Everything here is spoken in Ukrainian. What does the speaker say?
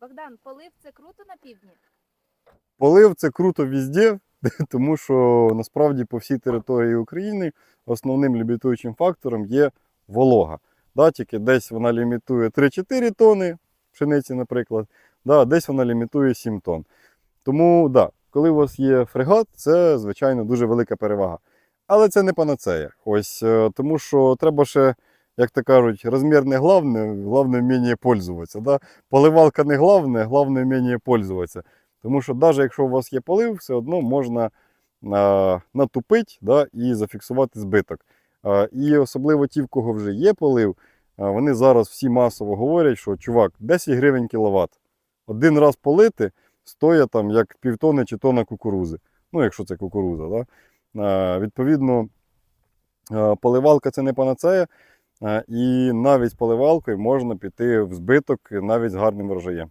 Богдан, полив це круто на півдні? Полив це круто везде, тому що насправді по всій території України основним лімітуючим фактором є волога. Да, тільки десь вона лімітує 3-4 тони пшениці, наприклад, да, десь вона лімітує 7 тонн. Тому да, коли у вас є фрегат, це звичайно дуже велика перевага. Але це не панацея. Ось, е, тому що треба ще, як то кажуть, розмір не головне, головне вміння пользуватися. Да? Поливалка не головне, головне вміння пользуватися. Тому що навіть якщо у вас є полив, все одно можна а, натупити да, і зафіксувати збиток. А, і особливо ті, в кого вже є полив, а, вони зараз всі масово говорять, що чувак, 10 гривень кіловат. Один раз полити стоїть там як півтони чи тонна кукурузи. Ну, якщо це кукуруза. Да? А, відповідно, а, поливалка це не панацея. А, і навіть поливалкою можна піти в збиток навіть з гарним врожаєм.